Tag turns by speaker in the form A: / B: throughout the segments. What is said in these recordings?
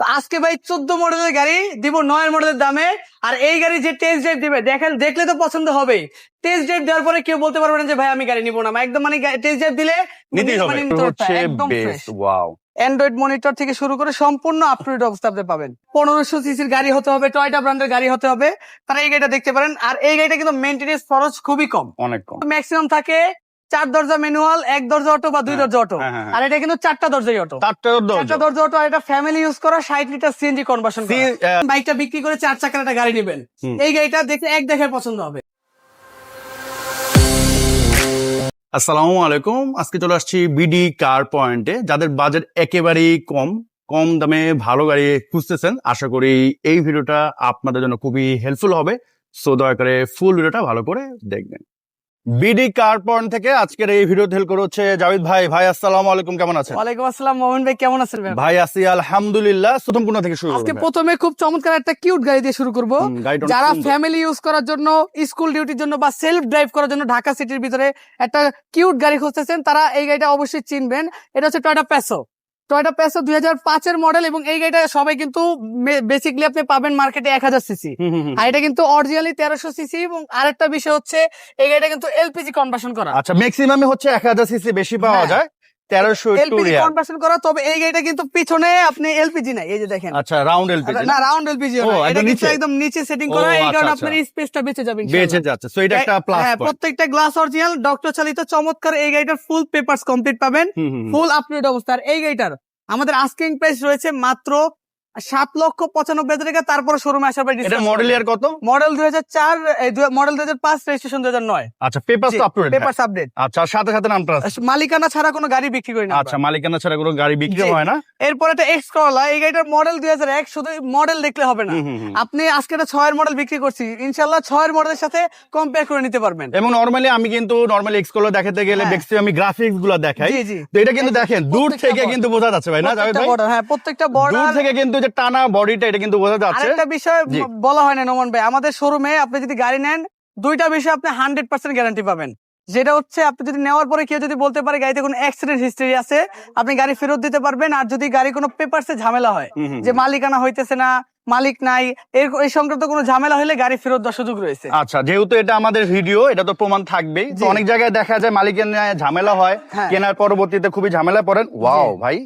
A: তো আজকে ভাই চোদ্দ মডেলের গাড়ি দিব নয় মডেলের দামে। আর এই গাড়ি যে টেস্ট ড্রাইভ দিবে দেখেন দেখলে তো পছন্দ হবে টেস্ট ড্রাইভ দেওয়ার পরে কেউ বলতে পারবে না যে ভাই আমি গাড়ি নিবো না। একদম মানে টেস্ট ড্রাইভ দিলে
B: নিতেই হবে।
A: মানে একদম
B: ওয়াও
A: অ্যান্ড্রয়েড মনিটর থেকে শুরু করে সম্পূর্ণ আপ টু ডেট অবস্থা আপনি পাবেন। পনেরোশো সিসির গাড়ি হতে হবে টয়টা ব্র্যান্ডের গাড়ি হতে হবে। তারা এই গাড়িটা দেখতে পারেন। আর এই গাড়িটা কিন্তু মেনটেনেন্স খরচ খুবই কম।
B: অনেক কম।
A: ম্যাক্সিমাম থাকে চার দরজা ম্যানুয়াল এক দরজা অটো বা দুই
B: হ্যাঁ,
A: দরজা অটো
B: হ্যাঁ, হ্যাঁ,
A: আর এটা কিন্তু চারটা দরজাই অটো চারটা দরজা অটো আর এটা ফ্যামিলি ইউজ করা ষাট লিটার সিএনজি কনভার্সন বাইকটা বিক্রি করে চার চাকার একটা গাড়ি নেবেন। এই গাড়িটা দেখে এক দেখে পছন্দ হবে।
B: আসসালামু আলাইকুম। আজকে চলে আসছি বিডি কার পয়েন্টে যাদের বাজেট একেবারেই কম কম দামে ভালো গাড়ি খুঁজতেছেন আশা করি এই ভিডিওটা আপনাদের জন্য খুবই হেল্পফুল হবে। সো দয়া করে ফুল ভিডিওটা ভালো করে দেখবেন। বিডি কার পয়েন্ট থেকে আজকের এই ভিডিও হেল্প করে হচ্ছে। জাভেদ ভাই ভাই আসসালামু আলাইকুম কেমন আছেন?
A: ওয়ালাইকুম আসসালাম মোহন ভাই কেমন আছেন ভাই?
B: ভাই আছি আলহামদুলিল্লাহ প্রথম কোন থেকে শুরু
A: আজকে প্রথমে খুব চমৎকার একটা কিউট গাড়ি দিয়ে শুরু করব। যারা ফ্যামিলি ইউজ করার জন্য স্কুল ডিউটির জন্য বা সেলফ ড্রাইভ করার জন্য ঢাকা সিটির ভিতরে একটা কিউট গাড়ি খুঁজতেছেন তারা এই গাড়িটা অবশ্যই চিনবেন। এটা হচ্ছে টয়টা প্যাসো টয়টা প্যাসো দুই হাজার পাঁচের মডেল এবং এই গাড়িটা সবাই কিন্তু বেসিকলি আপনি পাবেন মার্কেটে এক হাজার সিসি। আর এটা কিন্তু অরিজিনালি তেরোশো সিসি এবং আরেকটা বিষয় হচ্ছে এই গাড়িটা কিন্তু এলপিজি কনভার্সন করা
B: আচ্ছা ম্যাক্সিমাম হচ্ছে এক হাজার সিসি বেশি পাওয়া
A: হ্যাঁ।
B: যায় তেরোশো
A: এলপিজি কনভার্সন করা তবে এই গাড়িটা কিন্তু পিছনে আপনি এলপিজি নাই এই যে দেখেন।
B: আচ্ছা রাউন্ড এলপিজি
A: না রাউন্ড এলপিজি এটা কিন্তু
B: নিচে?
A: একদম নিচে সেটিং করা এই
B: আচ্ছা,
A: কারণে
B: আচ্ছা।
A: আপনার স্পেসটা বেঁচে যাবে
B: বেঁচে যাচ্ছে সো এটা একটা প্লাস
A: হ্যাঁ প্রত্যেকটা গ্লাস অরিজিনাল ডক্টর চালিত চমৎকার এই গাড়িটার ফুল পেপারস কমপ্লিট পাবেন ফুল আপডেট অবস্থা। আর এই গাড়িটার আমাদের আস্কিং প্রাইস রয়েছে মাত্র সাত লক্ষ পঁচানব্বই হাজার টাকা তারপরে শোরুমে আসার পর
B: এটা মডেল ইয়ার কত?
A: মডেল দুই হাজার চার মডেল দুই হাজার পাঁচ রেজিস্ট্রেশন দুই হাজার নয়।
B: আচ্ছা পেপার আপলোড
A: পেপার আপডেট
B: আচ্ছা সাথে সাথে নামটা আছে।
A: মালিকানা ছাড়া কোনো গাড়ি বিক্রি করি না
B: আচ্ছা মালিকানা ছাড়া কোনো গাড়ি বিক্রি হয় না।
A: এরপর একটা এক্স করলা এই গাড়িটার মডেল দুই হাজার এক শুধু মডেল দেখলে হবে না। আপনি আজকে একটা ছয়ের মডেল বিক্রি করছি। ইনশাল্লাহ ছয়ের মডেলের সাথে কম্পেয়ার করে নিতে পারবেন।
B: এবং নর্মালি আমি কিন্তু নরমালি এক্সগুলো দেখাতে গেলে
A: হ্যাঁ।
B: দেখছি আমি গ্রাফিক্সগুলো দেখাই। তো এটা কিন্তু দেখেন দূর থেকে কিন্তু বোঝা যাচ্ছে ভাই না
A: প্রত্যেকটা হ্যাঁ প্রত্যেকটা
B: দূর
A: বর্ডার
B: থেকে কিন্তু টানা বডিটা এটা কিন্তু বোঝা যাচ্ছে।
A: আরেকটা বিষয় বলা হয় না নোমান ভাই আমাদের শোরুমে আপনি যদি গাড়ি নেন দুইটা বিষয় আপনি হান্ড্রেড পার্সেন্ট গ্যারান্টি পাবেন। যেটা হচ্ছে আপনি যদি নেওয়ার পরে কেউ যদি বলতে পারে গাড়িতে কোনো অ্যাক্সিডেন্ট হিস্টরি আছে আপনি গাড়ি ফেরত দিতে পারবেন আর যদি গাড়ি কোনো পেপারসে ঝামেলা হয় যে মালিকানা হইতেছে না মালিক নাই এর এই সংক্রান্ত কোনো ঝামেলা হলে গাড়ি ফেরত দেওয়ার সুযোগ রয়েছে।
B: আচ্ছা যেহেতু এটা আমাদের ভিডিও এটা তো প্রমাণ থাকবেই। অনেক জায়গায় দেখা যায় মালিকের ঝামেলা হয়
A: হ্যাঁ।
B: কেনার পরবর্তীতে খুবই ঝামেলা পড়েন। ওয়াও ভাই।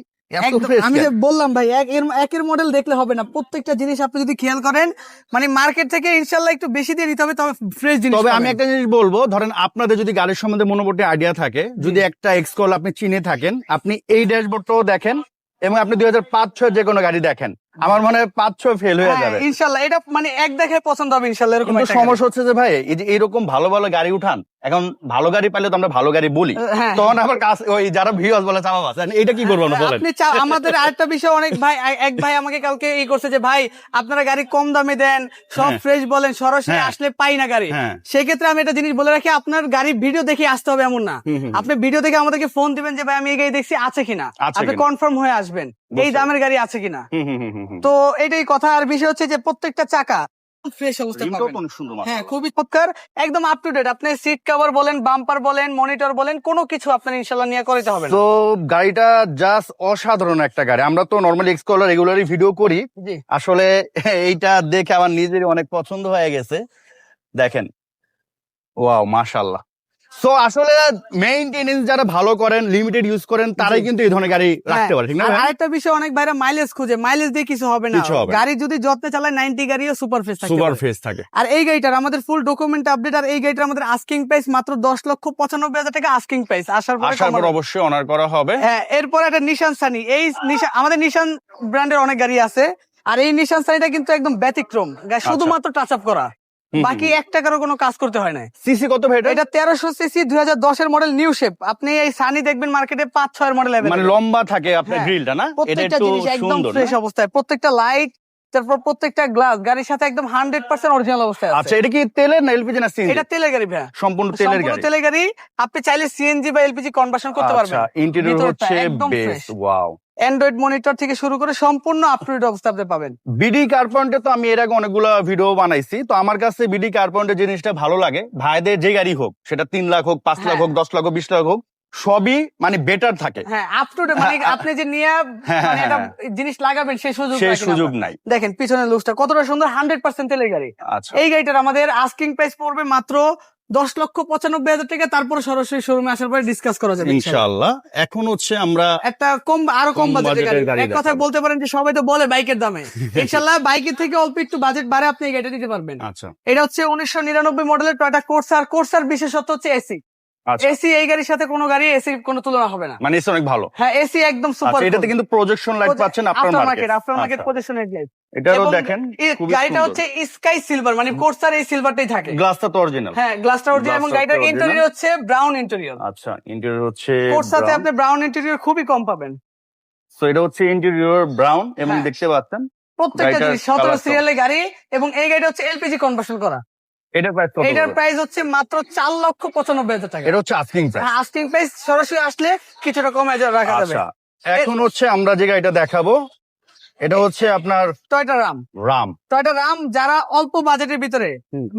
A: আমি যে বললাম ভাই এক এর একের মডেল দেখলে হবে না। প্রত্যেকটা জিনিস আপনি যদি খেয়াল করেন মানে মার্কেট থেকে ইনশাল্লাহ একটু বেশি দিয়ে নিতে হবে তবে ফ্রেশ জিনিস
B: তবে আমি একটা জিনিস বলব ধরেন আপনাদের যদি গাড়ির সম্বন্ধে মনোবর্তী আইডিয়া থাকে যদি একটা এক্সকল আপনি চিনে থাকেন আপনি এই ড্যাশবোর্ডটাও দেখেন এবং আপনি দুই হাজার পাঁচ ছয় যে কোনো গাড়ি দেখেন। আমার মনে হয় পাঁচ ছয় ফেল হয়ে
A: হ্যাঁ,
B: যাবে।
A: ইনশাল্লাহ। এটা মানে এক দেখে পছন্দ হবে ইনশাল্লাহ এরকম।
B: সমস্যা হচ্ছে যে ভাই এই যে এরকম ভালো ভালো গাড়ি উঠান এখন ভালো গাড়ি পাইলে তো আমরা ভালো গাড়ি বলি।
A: হ্যাঁ।
B: তখন আবার কাজ ওই যারা ভিউয়ার্স বলে চাপা বাস এটা কি করব না বলেন?
A: আমাদের আরেকটা বিষয় অনেক ভাই এক ভাই আমাকে কালকে এই করছে যে ভাই আপনারা গাড়ি কম দামে দেন সব
B: হ্যাঁ।
A: ফ্রেশ বলেন সরাসরি
B: হ্যাঁ।
A: আসলে পাই না গাড়ি।
B: হ্যাঁ।
A: সেক্ষেত্রে আমি একটা জিনিস বলে রাখি আপনার গাড়ি ভিডিও দেখে আসতে হবে এমন না। আপনি ভিডিও দেখে আমাদেরকে ফোন দিবেন যে ভাই আমি এই গাড়ি দেখছি আছে কিনা? আপনি কনফার্ম হয়ে আসবেন এই দামের গাড়ি আছে কিনা? তো এটাই কথা। আর বিষয় হচ্ছে যে প্রত্যেকটা চাকা ফ্রেশ পাবেন। হ্যাঁ খুবই চমৎকার। একদম আপ টু ডেট আপনি সিট কভার বলেন বাম্পার বলেন মনিটর বলেন কোনো কিছু আপনার ইনশাল্লাহ নিয়ে করতে হবে
B: তো গাড়িটা জাস্ট অসাধারণ একটা গাড়ি। আমরা তো নর্মালি এক্সকলার রেগুলারই ভিডিও করি। আসলে এইটা দেখে আমার নিজেরই অনেক পছন্দ হয়ে গেছে। দেখেন। ওয়াও মাশাল্লাহ সো আসলে মেইনটেনেন্স যারা ভালো করেন লিমিটেড ইউজ করেন তারাই কিন্তু এই ধরনের গাড়ি রাখতে পারে ঠিক না?
A: আরেকটা বিষয় অনেক ভাইরা মাইলেজ খুঁজে। মাইলেজ দিয়ে কিছু হবে না। গাড়ি যদি যত্নে চালায় নাইনটি গাড়িও সুপার ফেস
B: সুপার ফেস থাকে।
A: আর এই গাড়িটার আমাদের ফুল ডকুমেন্ট আপডেট আর এই গাড়িটার আমাদের আস্কিং প্রাইস মাত্র দশ লক্ষ পঁচানব্বই হাজার টাকা আস্কিং প্রাইস আসার পরে
B: আসার পর অবশ্যই অনার করা হবে।
A: হ্যাঁ এরপর একটা নিশান সানি এই নিশান আমাদের নিশান ব্র্যান্ডের অনেক গাড়ি আছে। আর এই নিশান সানিটা কিন্তু একদম ব্যতিক্রম। শুধুমাত্র টাচ আপ করা। বাকি এক টাকারও কোনো কাজ করতে হয় না
B: সিসি কত ভাই এটা?
A: তেরোশো সিসি দুই হাজার দশের মডেল নিউ শেপ আপনি এই সানি দেখবেন মার্কেটে পাঁচ ছয়ের মডেল
B: মানে লম্বা থাকে আপনার
A: হ্যাঁ।
B: গ্রিলটা না?
A: প্রত্যেকটা জিনিস একদম ফ্রেশ অবস্থায়। প্রত্যেকটা লাইট তারপর প্রত্যেকটা গ্লাস গাড়ির সাথে একদম হান্ড্রেড পার্সেন্ট অরিজিনাল অবস্থায়
B: আচ্ছা এটা কি তেলের না এলপিজি না সিএনজি
A: এটা তেলের গাড়ি ভাইয়া।
B: সম্পূর্ণ তেলের গাড়ি।
A: তেলের গাড়ি। আপনি চাইলে সিএনজি বা এলপিজি কনভার্সন করতে পারবেন।
B: আচ্ছা ইন্টেরিয়র হচ্ছে
A: fresh।
B: ওয়াও
A: অ্যান্ড্রয়েড মনিটর থেকে শুরু করে সম্পূর্ণ আপ টু ডেট অবস্থা আপনি পাবেন।
B: বিডি কার পয়েন্টে তো আমি এর আগে অনেকগুলো ভিডিও বানাইছি। তো আমার কাছে বিডি কার পয়েন্টের জিনিসটা ভালো লাগে ভাইদের যে গাড়ি হোক সেটা তিন লাখ হোক পাঁচ লাখ
A: হ্যাঁ।
B: হোক দশ লাখ হোক বিশ লাখ হোক সবই মানে বেটার থাকে।
A: হ্যাঁ আপ টু মানে আপনি যে নিয়ে
B: হ্যাঁ,
A: মানে
B: হ্যাঁ,
A: একটা
B: হ্যাঁ।
A: জিনিস লাগাবেন সেই সুযোগ
B: সে
A: রাখেন
B: সুযোগ নাই।
A: দেখেন পিছনের লুকটা কতটা সুন্দর হান্ড্রেড পার্সেন্ট তেলের গাড়ি।
B: আচ্ছা।
A: এই গাড়িটার আমাদের আস্কিং প্রাইস পড়বে মাত্র দশ লক্ষ পঁচানব্বই হাজার টাকা তারপর সরাসরি শোরুমে আসার পরে ডিসকাস করা যাবে ইনশাআল্লাহ।
B: ইনশাআল্লাহ এখন হচ্ছে আমরা
A: একটা কম আরও কম বাজেটের গাড়ি। এক কথা বলতে পারেন যে সবাই তো বলে বাইকের দামে। ইনশাল্লাহ বাইকের থেকে অল্প একটু বাজেট বাড়ে আপনি এই গাড়িটা নিতে পারবেন।
B: আচ্ছা।
A: এটা হচ্ছে উনিশশো নিরানব্বই মডেলের টয়টা কোর্সার কোর্সার বিশেষত্ব হচ্ছে এসি এসি এই গাড়ির সাথে কোনো গাড়ি এসি কোনো তুলনা হবে না।
B: মানে এসে অনেক ভালো।
A: হ্যাঁ এসি একদম সুপার
B: আচ্ছা এটাতে কিন্তু প্রজেকশন লাইট পাচ্ছেন
A: after
B: market
A: after market headlight
B: এটারও দেখেন
A: গাড়িটা হচ্ছে স্কাই সিলভার মানে কোর্সার এই সিলভারটাই থাকে।
B: গ্লাসটা তো অরিজিনাল
A: হ্যাঁ গ্লাসটা অরিজিনাল এবং গাড়িটার ইন্টেরিয়র হচ্ছে ব্রাউন ইন্টেরিয়র
B: আচ্ছা ইন্টেরিয়র হচ্ছে
A: কোর্সাতে আপনি ব্রাউন ইন্টেরিয়র খুবই কম পাবেন।
B: সো এটা হচ্ছে ইন্টেরিয়র ব্রাউন এবং
A: হ্যাঁ।
B: দেখতে পাচ্ছেন।
A: প্রত্যেকটা জিনিস সতেরো সিরিয়ালের গাড়ি এবং এই গাড়িটা হচ্ছে এলপিজি কনভার্সন করা।
B: এটার প্রাইস কত
A: এটার প্রাইস হচ্ছে মাত্র চার লক্ষ পঁচানব্বই হাজার টাকা।
B: এটা হচ্ছে আস্কিং প্রাইস
A: আস্কিং প্রাইস সরাসরি আসলে কিছুটা কমে রাখা যাবে।
B: আচ্ছা এখন হচ্ছে আমরা যে গাড়িটা দেখাবো এটা হচ্ছে আপনার
A: Toyota Raum
B: Raum
A: Toyota Raum যারা অল্প বাজেটের ভিতরে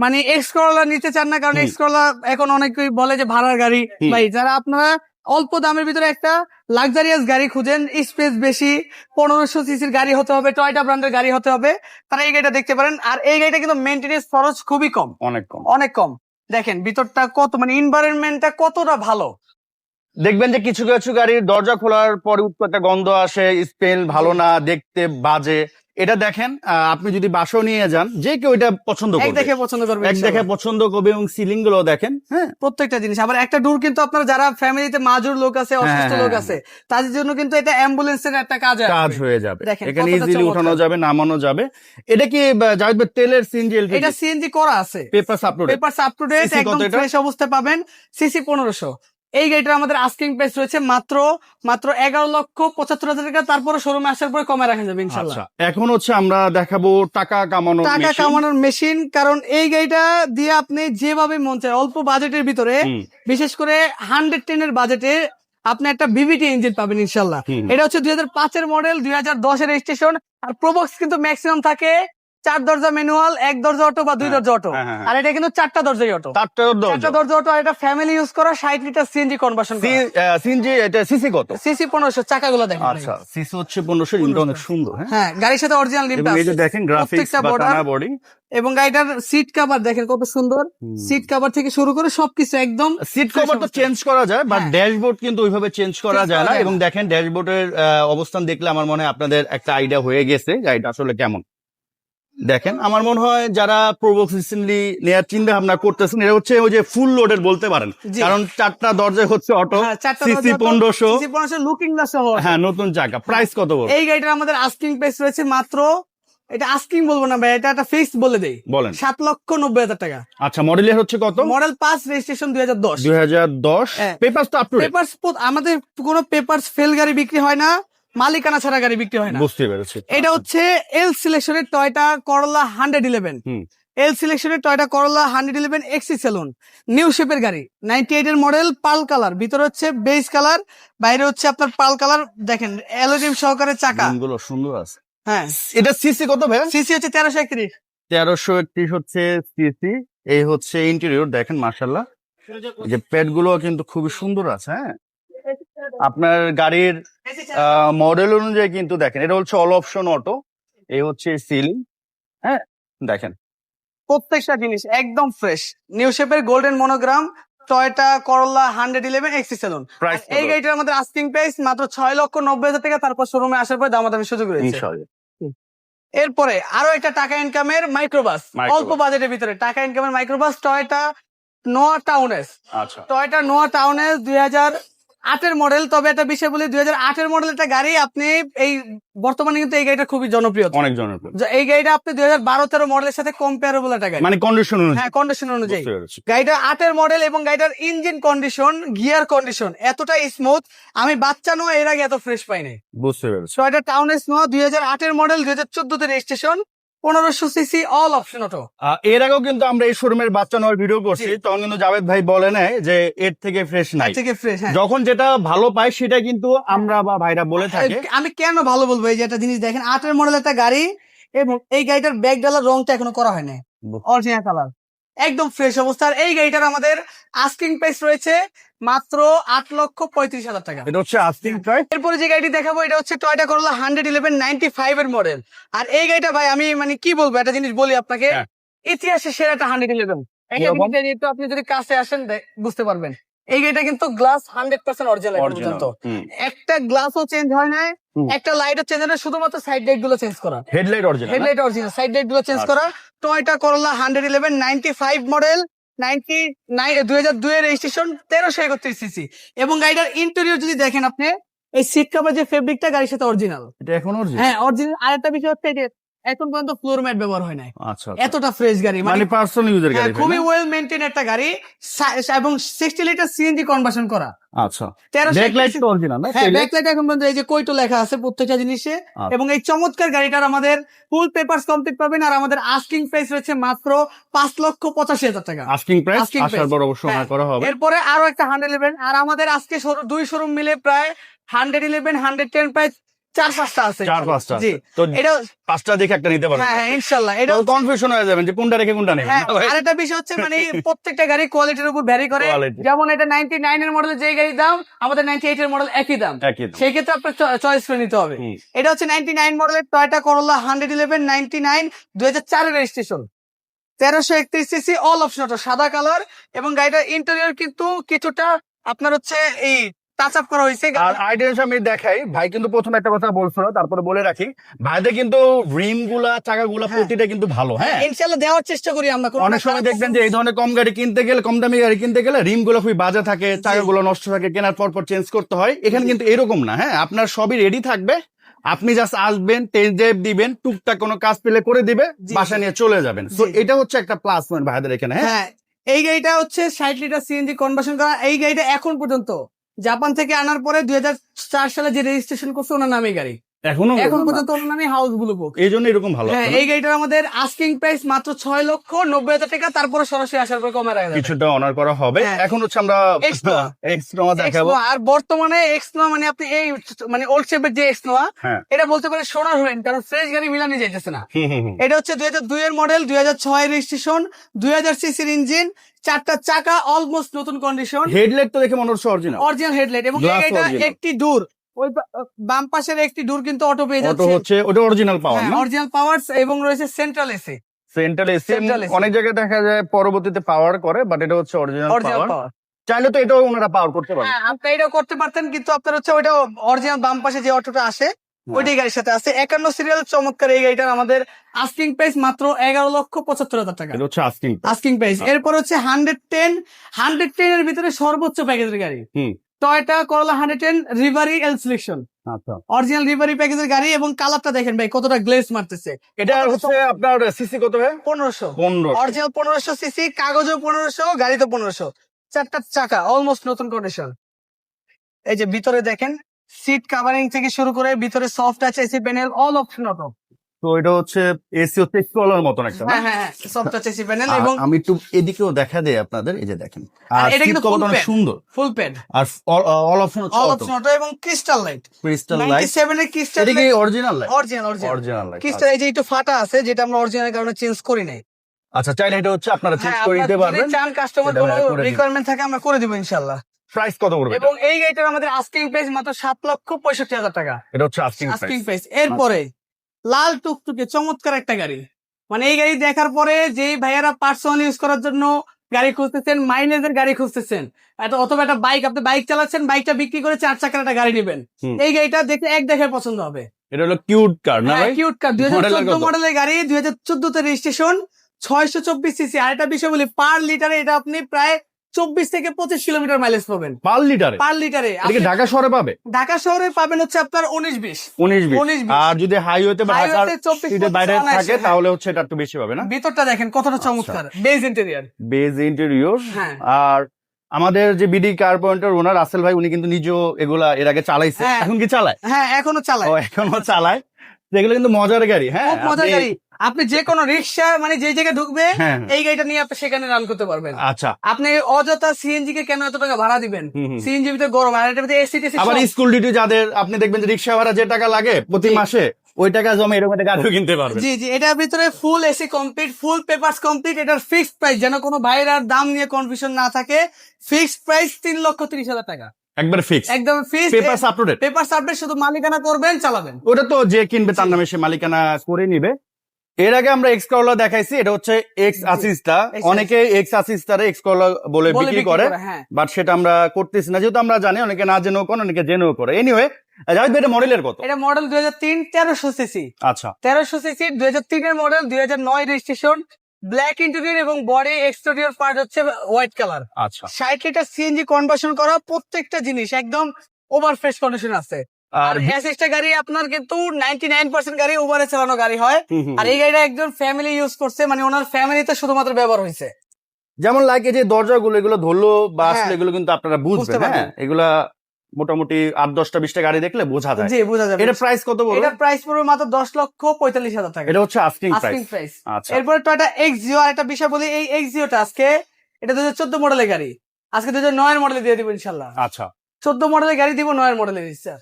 A: মানে এক্স করলা নিতে চান না কারণ। এক্স করলা এখন অনেকেই বলে যে ভাড়ার গাড়ি ভাই যারা আপনারা অল্প দামের ভিতরে একটা লাক্সারিয়াস গাড়ি খুঁজেন। স্পেস বেশি পনেরোশো সিসির গাড়ি হতে হবে টয়টা ব্র্যান্ডের গাড়ি হতে হবে। তারা এই গাড়িটা দেখতে পারেন। আর এই গাড়িটা কিন্তু মেনটেনেন্স খরচ খুবই কম।
B: অনেক কম।
A: অনেক কম। দেখেন ভিতরটা কত মানে এনভায়রনমেন্টটা কতটা ভালো।
B: দেখবেন যে কিছু কিছু গাড়ির দরজা খোলার পরে একটা গন্ধ আসে স্পেল ভালো না দেখতে বাজে। এটা দেখেন আপনি যদি বাসাও নিয়ে যান যে কেউ এটা পছন্দ
A: এক
B: করবে।
A: দেখে পছন্দ করবে
B: এক দেখে পছন্দ করবে এবং সিলিংগুলো দেখেন হ্যাঁ?
A: প্রত্যেকটা জিনিস। আবার একটা ডোর কিন্তু আপনার যারা ফ্যামিলিতে মাজুর লোক আছে অসুস্থ
B: হ্যাঁ,
A: লোক
B: হ্যাঁ,
A: আছে তাদের জন্য কিন্তু এটা অ্যাম্বুলেন্সের একটা কাজ
B: কাজ হয়ে যাবে। এখানে ইজিলি। উঠানো যাবে নামানো যাবে। এটা কি জাহিদ ভাই তেলের সিএনজি
A: এটা সিএনজি করা আছে।
B: Paper upload
A: paper up to date একদম ফ্রেশ অবস্থায় পাবেন। সিসি পনেরোশো। এই গাড়িটার আমাদের আস্কিং প্রাইস রয়েছে মাত্র মাত্র এগারো লক্ষ পঁচাত্তর হাজার টাকা। তারপরে শোরুমে আসার পরে কমে রাখা যাবে ইনশাল্লাহ।
B: আচ্ছা এখন হচ্ছে আমরা দেখাবো টাকা কামানো
A: টাকা কামানোর মেশিন কারণ এই গাড়িটা দিয়ে আপনি যেভাবে মন চায় অল্প বাজেটের ভিতরে বিশেষ করে হান্ড্রেড টেন এর বাজেটে আপনি একটা ভিভিটি ইঞ্জিন পাবেন ইনশাল্লাহ। এটা হচ্ছে দুই হাজার পাঁচের মডেল দুই হাজার দশের রেজিস্ট্রেশন আর প্রবক্স কিন্তু ম্যাক্সিমাম থাকে চার দরজা ম্যানুয়াল এক দরজা অটো বা দুই
B: হ্যাঁ,
A: দরজা অটো
B: হ্যাঁ, হ্যাঁ,
A: আর এটা কিন্তু চারটা দরজাই অটো চারটা দরজা অটো আর এটা ফ্যামিলি ইউজ করা ষাট লিটার সিএনজি কনভার্সন
B: সিএনজি এটা সিসি কত?
A: সিসি পনেরোশো চাকাগুলো দেখেন
B: আচ্ছা সিসি হচ্ছে পনেরোশো ইনটা অনেক সুন্দর হ্যাঁ?
A: গাড়ির সাথে অরিজিনাল আছে।
B: দেখেন গ্রাফিক্স বডি
A: এবং গাড়িটার সিট কভার দেখেন কত সুন্দর। সিট কভার থেকে শুরু করে সবকিছু একদম
B: সিট কভার তো চেঞ্জ করা যায় বাট। ড্যাশবোর্ড কিন্তু ওইভাবে চেঞ্জ করা যায় না। এবং দেখেন ড্যাশবোর্ডের অবস্থান দেখলে আমার মনে হয় আপনাদের একটা আইডিয়া হয়ে গেছে গাড়িটা আসলে কেমন। দেখেন আমার মনে হয় যারা প্রোবক্স রিসেন্টলি নেওয়ার চিন্তা ভাবনা করতেছেন এটা হচ্ছে ওই যে ফুল লোডের বলতে পারেন। কারণ চারটা দরজায় হচ্ছে অটো
A: হ্যাঁ,
B: সিসি পনেরোশো।
A: পনেরোশো লুকিং গ্লাস
B: হ্যাঁ নতুন চাকা প্রাইস কত বল
A: এই গাড়িটার আমাদের আস্কিং প্রাইস রয়েছে মাত্র এটা আস্কিং বলব না ভাই এটা একটা ফিক্স বলে দেই।
B: বলেন।
A: সাত লক্ষ নব্বই হাজার টাকা।
B: আচ্ছা মডেলের হচ্ছে কত?
A: মডেল পাঁচ রেজিস্ট্রেশন দুই হাজার দশ।
B: দুই হাজার দশ।
A: হ্যাঁ।
B: পেপার তো টু
A: পেপার্স আমাদের কোনো পেপার ফেল গাড়ি বিক্রি হয় না। মালিকানা ছাড়া গাড়ি বিক্রি হয় না।
B: বুঝতে পেরেছি।
A: এটা হচ্ছে এল সিলেকশনের টয়টা করলা হান্ড্রেড ইলেভেন
B: হুম।
A: L সিলেকশনের Toyota Corolla hundred eleven XE saloon new শেপের গাড়ি। নাইনটি এইট এর মডেল পাল কালার। ভিতরে হচ্ছে বেস কালার বাইরে হচ্ছে আপনার পাল কালার। দেখেন এলোডিম সহকারে চাকা।
B: গুলো সুন্দর আছে।
A: হ্যাঁ
B: এটা সিসি কত ভাই?
A: সিসি হচ্ছে তেরোশো একত্রিশ।
B: তেরোশো একত্রিশ হচ্ছে সিসি এই হচ্ছে ইন্টেরিয়র দেখেন মার্শাল্লাহ যে প্যাডগুলো কিন্তু খুবই সুন্দর আছে হ্যাঁ? আপনার গাড়ির মডেল অনুযায়ী কিন্তু দেখেন এটা হচ্ছে অল অপশন অটো এই হচ্ছে সিলিং হ্যাঁ? দেখেন
A: প্রত্যেকটা জিনিস একদম ফ্রেশ নিউ শেপের golden monogram Toyota Corolla hundred eleven XE saloon
B: price
A: এই গাড়িটার আমাদের আস্কিং প্রাইস মাত্র ছয় লক্ষ নব্বই হাজার টাকা তারপর শোরুমে আসার পর দামাদামি সুযোগ রয়েছে। এরপরে আরও একটা টাকা ইনকামের মাইক্রোবাস অল্প বাজেটের ভিতরে টাকা ইনকামের মাইক্রোবাস টয়টা নোয়া টাউনেস
B: আচ্ছা।
A: টয়টা নোয়া টাউনেস দুই হাজার আটের মডেল তবে একটা বিষয় বলি দুই হাজার আটের মডেল একটা গাড়ি আপনি এই বর্তমানে কিন্তু এই গাড়িটা খুবই জনপ্রিয়।
B: অনেক জনপ্রিয়।
A: এই গাড়িটা আপনি দুই হাজার বারো তেরো মডেলের সাথে কম্পেয়ারেবল একটা গাড়ি।
B: মানে কন্ডিশন অনুযায়ী।
A: হ্যাঁ কন্ডিশন অনুযায়ী। গাড়িটা আটের মডেল এবং গাড়িটার ইঞ্জিন কন্ডিশন গিয়ার কন্ডিশন এতটা স্মুথ আমি বাচ্চা নয় এর আগে এত ফ্রেশ পাইনি।
B: বুঝতে পেরেছি।
A: ছয়টা টাউন এস দুই হাজার আটের মডেল দুই হাজার চোদ্দতে রেজিস্ট্রেশন পনেরোশো সিসি অল অপশন অটো
B: এর আগেও কিন্তু আমরা এই শোরুমের বাচ্চা নেওয়ার ভিডিও করছি। তখন কিন্তু জাভেদ ভাই বলে নেয় যে এর থেকে ফ্রেশ নাই।
A: থেকে ফ্রেশ হ্যাঁ।
B: যখন যেটা ভালো পাই সেটা কিন্তু আমরা বা ভাইরা বলে থাকি।
A: আমি কেন ভালো বলব? এই যে একটা জিনিস দেখেন আটের মডেল একটা গাড়ি এবং এই গাড়িটার ব্যাগ ডালার রংটা এখনও করা হয়নি নাই। অরিজিনাল কালার একদম ফ্রেশ অবস্থা। আর এই গাড়িটার আমাদের আস্কিং প্রাইস রয়েছে মাত্র আট লক্ষ পঁয়ত্রিশ হাজার টাকা।
B: এটা হচ্ছে আস্কিং প্রাইস
A: এরপরে যে গাড়িটি দেখাবো এটা হচ্ছে Toyota Corolla hundred eleven ninety five এর মডেল আর এই গাড়িটা ভাই আমি মানে কি বলব একটা জিনিস বলি আপনাকে।
B: হ্যাঁ।
A: ইতিহাসে সেরাটা হান্ড্রেড ইলেভেন? আপনি যদি কাছে আসেন বুঝতে পারবেন। এই গাড়িটা কিন্তু গ্লাস হান্ড্রেড পার্সেন্ট অরিজিনাল পর্যন্ত একটা গ্লাসও চেঞ্জ হয় না
B: হুম।
A: একটা লাইটও চেঞ্জ হয় শুধুমাত্র সাইড লাইটগুলো চেঞ্জ করা।
B: Headlight original
A: headlight original side লাইটগুলো চেঞ্জ
B: আচ্ছা।
A: করা। Toyota Corolla hundred eleven ninety five model ninety nine দুই হাজার দুই এর রেজিস্ট্রেশন তেরোশো একত্রিশ সিসি এবং গাড়িটার ইন্টেরিয়র যদি দেখেন আপনি এই সিট কভার যে ফেব্রিকটা গাড়ির সাথে অরিজিনাল
B: এটা এখন অরিজিনাল
A: হ্যাঁ অরিজিনাল আরেকটা বিষয় হচ্ছে এখন পর্যন্ত ফ্লোর ম্যাট ব্যবহার হয় নাই।
B: আচ্ছা
A: এতটা ফ্রেশ গাড়ি মানে
B: মানে পার্সোনাল ইউজের
A: হ্যাঁ,
B: গাড়ি
A: খুবই ওয়েল মেনটেন একটা গাড়ি এবং সিক্সটি লিটার সিএনজি কনভার্সন করা।
B: আচ্ছা। ব্যাকলাইট তো অরিজিনাল না
A: হ্যাঁ? ব্যাকলাইট এখন পর্যন্ত এই যে কইটো লেখা আছে প্রত্যেকটা জিনিসে।
B: আচ্ছা।
A: এবং এই চমৎকার গাড়িটার আমাদের ফুল পেপারস কমপ্লিট পাবেন আর আমাদের আস্কিং প্রাইস রয়েছে মাত্র পাঁচ লক্ষ পঁচাশি হাজার টাকা।
B: আস্কিং প্রাইস আসার। পর অবশ্যই
A: হ্যাঁ।
B: করা হবে।
A: এরপরে আরও একটা হান্ড্রেড ইলেভেন আর আমাদের আজকে দুই শোরুম মিলে প্রায় হান্ড্রেড ইলেভেন হান্ড্রেড টেন প্রায় চার পাঁচটা আছে।
B: চার পাঁচটা
A: জি।
B: তো
A: এটা
B: পাঁচটা দেখে একটা নিতে পারবেন
A: হ্যাঁ ইনশাল্লাহ। এটা
B: কনফিউশন হয়ে যাবেন যে কোনটা রেখে কোনটা নেই
A: হ্যাঁ আরেকটা বিষয় হচ্ছে মানে প্রত্যেকটা গাড়ি কোয়ালিটির উপর ভ্যারি করে। যেমন এটা নাইনটি নাইন এর মডেল যে গাড়ির দাম আমাদের নাইনটি এইট এর মডেল একই দাম। সেই ক্ষেত্রে আপনার চয়েস করে নিতে হবে। এটা হচ্ছে নাইনটি নাইন মডেলের Toyota Corolla hundred eleven ninety nine দুই হাজার চারের রেজিস্ট্রেশন তেরোশো একত্রিশ সিসি অল অপশন সাদা কালার এবং গাড়িটার ইন্টেরিয়র কিন্তু কিছুটা আপনার হচ্ছে এই টাচ করা হয়েছে।
B: আর আইডিয়া আমি দেখাই। ভাই কিন্তু প্রথমে একটা কথা বলছিল তারপরে বলে রাখি। ভাইদের কিন্তু রিমগুলা চাকা গুলা
A: হ্যাঁ।
B: প্রতিটা কিন্তু ভালো হ্যাঁ?
A: ইনশাল্লাহ দেওয়ার চেষ্টা করি আমরা
B: অনেক সময় দেখবেন যে এই ধরনের কম গাড়ি কিনতে গেলে কম দামি গাড়ি কিনতে গেলে রিমগুলো খুবই বাজে থাকে চাকাগুলো নষ্ট থাকে কেনার পর পর চেঞ্জ করতে হয়। এখানে কিন্তু এরকম না হ্যাঁ? আপনার সবই রেডি থাকবে। আপনি জাস্ট আসবেন টেস্ট দিবেন টুকটাক কোনো কাজ পেলে করে দিবে বাসা নিয়ে চলে যাবেন। তো এটা হচ্ছে একটা প্লাস পয়েন্ট ভাইদের এখানে হ্যাঁ?
A: হ্যাঁ এই গাড়িটা হচ্ছে ষাট লিটার সিএনজি কনভার্সন করা। এই গাড়িটা এখন পর্যন্ত জাপান থেকে আনার পরে দুই হাজার চার সালে যে রেজিস্ট্রেশন করছে ওনার নামে গাড়ি।
B: এখনও
A: এখন পর্যন্ত হাউস ব্লু বুক
B: এই জন্য এরকম ভালো।
A: হ্যাঁ এই গাড়িটার আমাদের আস্কিং প্রাইস মাত্র ছয় লক্ষ নব্বই হাজার টাকা তারপরে সরাসরি আসার পর কমে রাখা
B: কিছুটা অনার করা হবে।
A: হ্যাঁ।
B: এখন হচ্ছে আমরা। এক্সট্রা দেখাবো।
A: আর বর্তমানে এক্সনোয়া মানে আপনি এই মানে ওল্ড শেপের যে এক্সনোয়া এটা বলতে পারে সোনার হলেন কারণ ফ্রেশ গাড়ি মিলানি যাইতেছে না। এটা হচ্ছে দুই হাজার দুই এর মডেল দুই হাজার ছয় রেজিস্ট্রেশন দুই হাজার সিসির ইঞ্জিন চারটা চাকা অলমোস্ট নতুন কন্ডিশন
B: হেডলাইট তো দেখে মনে হচ্ছে অরিজিনাল
A: অরিজিনাল হেডলাইট এবং এটা একটি ডোর ওই বাম পাশের একটি ডোর কিন্তু অটো পেয়ে
B: অটো হচ্ছে ওটা অরিজিনাল পাওয়ার না?
A: অরিজিনাল পাওয়ার এবং রয়েছে সেন্ট্রাল এসি
B: সেন্ট্রাল এসি অনেক জায়গায় দেখা যায় পরবর্তীতে পাওয়ার করে বাট এটা হচ্ছে অরিজিনাল পাওয়ার চাইলে তো এটাও ওনারা পাওয়ার করতে পারবে
A: হ্যাঁ আপনি এটাও করতে পারতেন কিন্তু আপনার হচ্ছে ওইটা অরিজিনাল বাম পাশে যে অটোটা আসে ওইটাই গাড়ির সাথে আছে একান্ন সিরিয়াল চমৎকার এই গাড়িটার আমাদের আস্কিং প্রাইস মাত্র এগারো লক্ষ পঁচাত্তর হাজার টাকা।
B: হচ্ছে আস্কিং
A: আস্কিং প্রাইস এরপর হচ্ছে হান্ড্রেড টেন হান্ড্রেড টেন এর ভিতরে সর্বোচ্চ প্যাকেজের গাড়ি।
B: হুম।
A: টয়টা করলা হান্ড্রেড টেন রিভারি এল সিলেকশন অরিজিনাল রিভারি প্যাকেজের গাড়ি এবং কালারটা দেখেন ভাই কতটা গ্লেস মারতেছে।
B: এটা হচ্ছে আপনার সিসি কত ভাই?
A: পনেরোশো।
B: পনেরো
A: অরিজিনাল পনেরোশো সিসি কাগজও পনেরোশো গাড়িতে পনেরোশো। চারটা চাকা অলমোস্ট নতুন কন্ডিশন এই যে ভিতরে দেখেন সিট কাভারিং থেকে শুরু করে ভিতরে সফট আছে AC panel all option auto
B: তো এটা হচ্ছে এসি হচ্ছে স্কলার মতন একটা
A: হ্যাঁ হ্যাঁ হ্যাঁ এসি প্যানেল এবং
B: আমি একটু এদিকেও দেখা দেই আপনাদের এই যে দেখেন। আর
A: এটা কিন্তু।
B: সুন্দর।
A: ফুল প্যাড
B: আর all option
A: all option auto এবং ক্রিস্টাল লাইট
B: ক্রিস্টাল
A: লাইটের ক্রিস্টাল
B: এটা কি original light
A: original original
B: light
A: crystal এই যে একটু ফাটা আছে যেটা আমরা অরিজিনাল কারণে চেঞ্জ করি নাই।
B: আচ্ছা চাইলে এটা হচ্ছে আপনারা চেঞ্জ করে দিতে পারবেন।
A: চান কাস্টমার কোনো। রিকোয়ারমেন্ট থাকে আমরা করে দিব ইনশাল্লাহ
B: প্রাইস কত পড়বে
A: এবং এই গাড়িটার আমাদের আস্কিং প্রাইস মাত্র সাত লক্ষ পঁয়ষট্টি হাজার টাকা।
B: এটা হচ্ছে আস্কিং
A: আস্কিং
B: প্রাইস
A: প্রাইস এরপরে লাল টুকটুকে চমৎকার একটা গাড়ি। মানে এই গাড়ি দেখার পরে যেই ভাইয়ারা পার্সোনাল ইউজ করার জন্য গাড়ি খুঁজতেছেন মাইলেজের গাড়ি খুঁজতেছেন একটা অথবা একটা বাইক আপনি বাইক চালাচ্ছেন বাইকটা বিক্রি করে চার চাকার একটা গাড়ি নেবেন। এই গাড়িটা দেখে এক দেখে পছন্দ হবে।
B: এটা হলো কিউট কার না ভাই?
A: কিউট কার দুই হাজার
B: Model
A: চোদ্দ
B: কত?
A: মডেলের গাড়ি দুই হাজার চোদ্দতে রেজিস্ট্রেশন ছয়শো চব্বিশ সিসি আর একটা বিষয় বলি পার লিটারে এটা আপনি প্রায় চব্বিশ থেকে পঁচিশ কিলোমিটার মাইলেজ পাবেন।
B: পার লিটারে?
A: পার লিটারে।
B: ঢাকা শহরে পাবে?
A: ঢাকা শহরে পাবেন হচ্ছে আপনার উনিশ বিশ।
B: উনিশ বিশ। আর যদি হাইওয়েতে বা ঢাকার
A: হাইওয়েতে 24
B: সিটের বাইরে থাকে। তাহলে হচ্ছে এটা একটু বেশি পাবে না?
A: ভিতরটা দেখেন কতটা চমৎকার। বেজ ইন্টেরিয়ার
B: বেজ ইন্টেরিয়র আর আমাদের যে বিডি কার পয়েন্টের ওনার রাসেল ভাই উনি কিন্তু নিজেও এগুলা এর আগে চালাইছে।
A: হ্যাঁ।
B: এখন কি চালায়?
A: হ্যাঁ এখনও চালায়।
B: এখনও চালায়। যেগুলো কিন্তু মজার গাড়ি হ্যাঁ?
A: মজার গাড়ি। আপনি যে কোনো রিক্সা মানে যে জায়গায় ঢুকবে
B: হ্যাঁ
A: এই গাড়িটা নিয়ে আপনি সেখানে রান করতে পারবেন।
B: আচ্ছা।
A: আপনি অযথা সিএনজি কে কেন এত টাকা ভাড়া দিবেন। সিএনজি ভিতরে গরম আর ভিতরে এসি টেসি
B: আবার স্কুল ডিউটি যাদের আপনি দেখবেন যে রিক্সা ভাড়া যে টাকা লাগে প্রতি মাসে ওই টাকা জমা এরকম একটা গাড়িও কিনতে পারবেন।
A: জি জি এটার ভিতরে full AC complete full papers complete এটার ফিক্সড প্রাইস যেন কোনো ভাইয়ের দাম নিয়ে কনফিউশন না থাকে ফিক্সড প্রাইস তিন লক্ষ তিরিশ হাজার টাকা।
B: একবার ফিক্স
A: একদম fixed
B: paper uploaded
A: paper update শুধু মালিকানা করবেন চালাবেন।
B: ওটা তো যে কিনবে তার নামে সে মালিকানা করে নিবে। এর আগে আমরা এক্স করলা দেখাইছি এটা হচ্ছে এক্স
A: জি।
B: আসিস্টা অনেকে এক্স আসিস্টারে এক্স করলা বলে বিক্রি করে
A: হ্যাঁ।
B: বাট সেটা আমরা করতেছি না। যেহেতু আমরা জানি অনেকে না জেনেও করে অনেকে জেনেও করে। এনিওয়ে জাহিদ ভাই এটা মডেলের কত?
A: এটা মডেল দুই হাজার তিন তেরোশো সিসি
B: আচ্ছা।
A: তেরোশো সিসি দুই হাজার তিনের মডেল দুই হাজার নয় রেজিস্ট্রেশন ব্ল্যাক ইন্টেরিয়র এবং বডি এক্সটেরিয়র পার্ট হচ্ছে হোয়াইট কালার
B: আচ্ছা।
A: ষাট লিটার সিএনজি কনভার্সন করা প্রত্যেকটা জিনিস একদম ওভার ফ্রেশ কন্ডিশন আছে।
B: আর
A: এসএসটা গাড়ি আপনার কিন্তু নাইনটি নাইন পার্সেন্ট গাড়ি ওভারে চালানো গাড়ি হয়। আর এই গাড়িটা একজন ফ্যামিলি ইউজ করছে মানে ওনার ফ্যামিলিতে শুধুমাত্র ব্যবহার হয়েছে।
B: যেমন লাগে যে দরজাগুলো এগুলো ধরলো বা
A: হ্যাঁ।
B: আসলে এগুলো কিন্তু আপনারা
A: বুঝতে
B: বুঝবেন। হ্যাঁ? এগুলা মোটামুটি আট দশটা বিশটা গাড়ি দেখলে বোঝা যায়।
A: জি বোঝা যাবে।
B: এটা প্রাইস কত বলব
A: এটা প্রাইস পড়বে মাত্র দশ লক্ষ পঁয়তাল্লিশ হাজার টাকা।
B: এটা হচ্ছে আস্কিং
A: আস্কিং
B: প্রাইস আচ্ছা।
A: এরপরে টয়টা এক্স জিও আর একটা বিষয় বলি এই এক্স জিওটা আজকে এটা দু হাজার চোদ্দ মডেলের গাড়ি। আজকে দু হাজার নয়ের মডেলে দিয়ে দিব ইনশাল্লাহ
B: আচ্ছা।
A: চোদ্দ মডেলের গাড়ি দিব নয়ের মডেলের স্যার।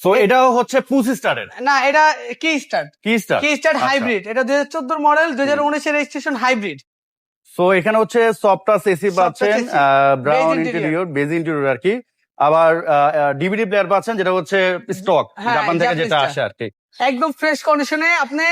B: সো এটাও হচ্ছে পুস স্টারের
A: না এটা কি স্টার্ট
B: কি স্টার
A: কি স্টার্ট
B: আচ্ছা।
A: হাইব্রিড এটা দুই হাজার চোদ্দ মডেল দুই হাজার উনিশের রেজিস্ট্রেশন হাইব্রিড
B: সো এখানে হচ্ছে সফটাস এসি পাচ্ছেন ব্রাউন ইন্টেরিয়র বেজ ইন্টেরিয়র আর কি। আবার ডিভিডি প্লেয়ার পাচ্ছেন যেটা হচ্ছে স্টক
A: হ্যাঁ,
B: জাপান থেকে যেটা আসে আর কি।
A: একদম ফ্রেশ কন্ডিশনে আপনি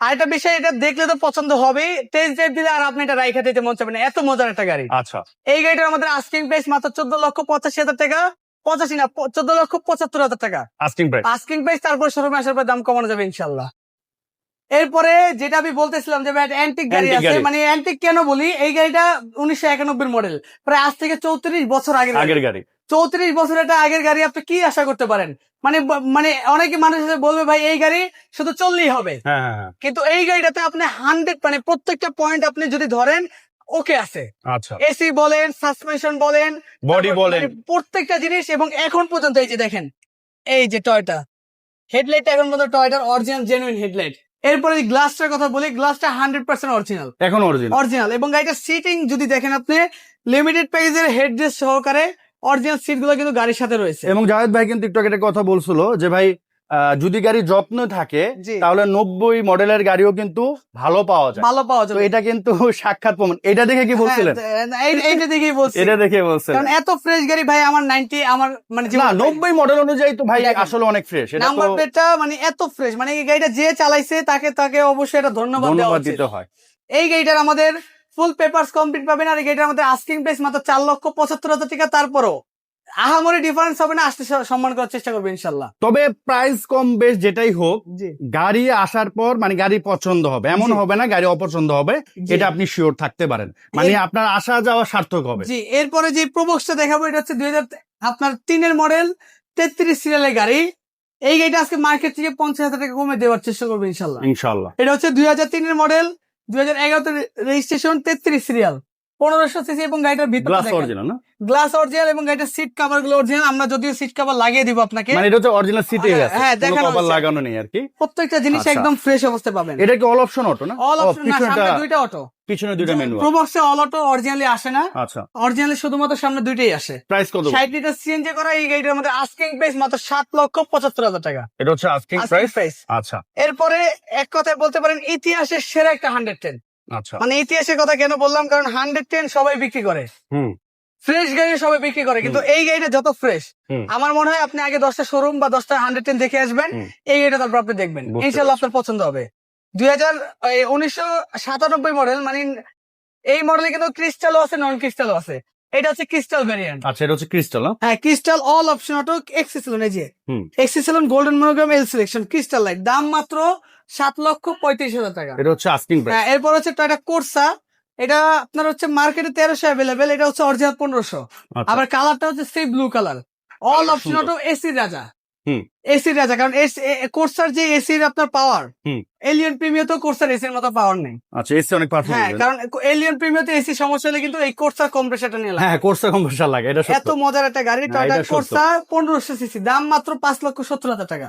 A: আরেকটা বিষয় এটা দেখলে তো পছন্দ হবেই। টেস্ট ড্রাইভ দিলে আর আপনি এটা রাইখা দিতে মন চাবে না। এত মজার একটা গাড়ি।
B: আচ্ছা।
A: এই গাড়িটার আমাদের আস্কিং প্রাইস মাত্র চোদ্দ লক্ষ পঁচাশি হাজার টাকা। পঁচাশি না চোদ্দ লক্ষ পঁচাত্তর হাজার টাকা।
B: আস্কিং প্রাইস
A: আস্কিং প্রাইস তারপর শোরুমে আসার পর দাম কমানো যাবে ইনশাল্লাহ এরপরে যেটা আমি বলতেছিলাম যে অ্যান্টিক গাড়ি আছে। মানে অ্যান্টিক কেন বলি? এই গাড়িটা উনিশশো একানব্বই মডেল প্রায় আজ থেকে চৌত্রিশ বছর আগের গাড়ি।
B: আগের গাড়ি।
A: চৌত্রিশ বছর একটা আগের গাড়ি আপনি কি আশা করতে পারেন? মানে মানে অনেকে মানুষ বলবে ভাই এই গাড়ি শুধু চললেই হবে।
B: হ্যাঁ হ্যাঁ হ্যাঁ।
A: কিন্তু এই গাড়িটাতে আপনি হান্ড্রেড মানে প্রত্যেকটা পয়েন্ট আপনি যদি ধরেন ওকে আছে।
B: আচ্ছা।
A: এসি বলেন সাসপেনশন বলেন
B: বডি বলেন।
A: মানে প্রত্যেকটা জিনিস এবং এখন পর্যন্ত এই যে দেখেন এই যে টয়টা হেডলাইট এখন পর্যন্ত টয়টার অরিজিনাল জেনুইন হেডলাইট এরপরে গ্লাসটার কথা বলি গ্লাসটা হান্ড্রেড পার্সেন্ট অরিজিনাল
B: এখন অরিজিনাল
A: অরিজিনাল এবং গাড়িটার সিটিং যদি দেখেন আপনি লিমিটেড প্রাইজের হেডরেস সহকারে অরিজিনাল সিটগুলো কিন্তু গাড়ির সাথে রয়েছে।
B: এবং জাহেদ ভাই কিন্তু একটু আগে একটা কথা বলছিল যে ভাই যদি গাড়ি যত্ন থাকে তাহলে নব্বই মডেলের গাড়িও কিন্তু ভালো পাওয়া যায়।
A: ভালো পাওয়া যাবে।
B: এটা কিন্তু সাক্ষাৎ প্রমাণ। এটা দেখে কি বলছিলেন?
A: হ্যাঁ, এই- এইটা দেখেই বলছি।
B: এটা দেখে বলছিলেন।
A: কারণ এত ফ্রেশ গাড়ি ভাই আমার নাইনটি আমার মানে
B: না
A: জীবনে
B: নব্বই মডেল অনুযায়ী তো ভাই আসলে অনেক ফ্রেশ এটা
A: নাম্বার প্লেটটা মানে এত ফ্রেশ মানে এই গাড়িটা যে চালাইছে তাকে তাকে অবশ্যই এটা ধন্যবাদ
B: দিতে হয়।
A: এই গাড়িটার আমাদের ফুল পেপারস কমপ্লিট পাবেন আর গাড়িটার আমাদের আস্কিং প্রাইস মাত্র চার লক্ষ পঁচাত্তর হাজার টাকা। তারপরও আহামরি ডিফারেন্স হবে না আসতে সম্মান করার চেষ্টা করবে ইনশাল্লাহ।
B: তবে প্রাইস কম বেশ যেটাই হোক
A: জি।
B: গাড়ি আসার পর মানে গাড়ি পছন্দ হবে এমন
A: জি।
B: হবে না গাড়ি অপছন্দ হবে এটা আপনি শিওর থাকতে পারেন। মানে আপনার আসা যাওয়া সার্থক হবে।
A: জি এরপরে যে প্রবক্সটা দেখাবো এটা হচ্ছে দুই হাজার আপনার তিনের মডেল তেত্রিশ সিরিয়ালের গাড়ি। এই গাড়িটা আজকে মার্কেট থেকে পঞ্চাশ হাজার টাকা কমে দেওয়ার চেষ্টা করবে ইনশাল্লাহ।
B: ইনশাল্লাহ।
A: এটা হচ্ছে দুই হাজার তিনের মডেল দুই হাজার এগারোতে রেজিস্ট্রেশন তেত্রিশ সিরিয়াল পনেরোশো সিসি এবং গাড়িটার
B: গ্লাস অরিজিনাল না?
A: গ্লাস অরিজিনাল এবং গাড়িটার সিট কাভারগুলো অরিজিনাল আমরা যদিও সিট কাভার লাগিয়ে দিব আপনাকে।
B: মানে এটা হচ্ছে অরিজিনাল সিটে
A: হ্যাঁ,
B: আছে
A: হ্যাঁ,
B: কোনো
A: দেখানো
B: কভার লাগানো নেই আর কি।
A: প্রত্যেকটা জিনিস
B: আচ্ছা।
A: একদম ফ্রেশ অবস্থায় পাবেন।
B: এটা কি অল অপশন অটো না?
A: অল অপশন না সামনে দুইটা অটো
B: পিছনে দুইটা মেনু
A: প্রবক্সে অল অটো অরিজিনালি আসে না।
B: আচ্ছা।
A: অরিজিনালি শুধুমাত্র সামনে দুইটাই আসে।
B: প্রাইস কত?
A: ষাট লিটার সিএনজি করা এই গাড়িটার মধ্যে আস্কিং প্রাইস মাত্র সাত লক্ষ পঁচাত্তর হাজার টাকা।
B: এটা হচ্ছে আস্কিং প্রাইস আচ্ছা।
A: এরপরে এক কথায় বলতে পারেন ইতিহাসের সেরা একটা হান্ড্রেড টেন
B: আচ্ছা।
A: মানে ইতিহাসের কথা কেন বললাম? কারণ হান্ড্রেড টেন সবাই বিক্রি করে। ফ্রেশ গাড়ি সবাই বিক্রি করে কিন্তু এই গাড়িটা যত ফ্রেশ আমার মনে হয় আপনি আগে দশটা শোরুম বা দশটা হান্ড্রেড টেন দেখে আসবেন এই গাড়িটা তারপর আপনি দেখবেন। ইনশাল্লাহ আপনার পছন্দ হবে। দুই হাজার উনিশশো সাতানব্বই মডেল মানে এই মডেলে কিন্তু ক্রিস্টালও আছে নন ক্রিস্টালও আছে। এটা হচ্ছে ক্রিস্টাল ভ্যারিয়েন্ট
B: আচ্ছা এটা হচ্ছে ক্রিস্টাল
A: হ্যাঁ ক্রিস্টাল অল অপশন অটো এক্সিসেলন এই যে। এক্সিসেলন golden monogram L selection crystal light দাম মাত্র সাত লক্ষ পঁয়ত্রিশ হাজার টাকা।
B: এটা হচ্ছে আস্কিং প্রাইস
A: হ্যাঁ এরপর হচ্ছে টয়টা কোর্সা এটা আপনার হচ্ছে মার্কেটে তেরোশো অ্যাভেলেবেল এটা হচ্ছে অরিজিনাল পনেরোশো।
B: আচ্ছা।
A: আবার কালারটা হচ্ছে সেই blue colour all option. Auto AC রাজা। এসি রাজা কারণ কোর্সার যে এসির আপনার পাওয়ার
B: হুম।
A: এলিয়ন প্রিমিয়ার তো কোর্সার এসির মতো পাওয়ার নেই।
B: আচ্ছা এসি অনেক
A: হ্যাঁ কারণ এলিয়ন প্রিমিয়াতে এসি সমস্যা হলে কিন্তু এই কোর্সার কম্প্রেসারটা নিয়ে
B: হ্যাঁ কোর্সটা কম্প্রেসার লাগে এটা
A: এত মজার একটা গাড়ি টয়টা
B: এটা
A: কোর্সা পনেরোশো সিসি দাম মাত্র পাঁচ লক্ষ সত্তর হাজার টাকা।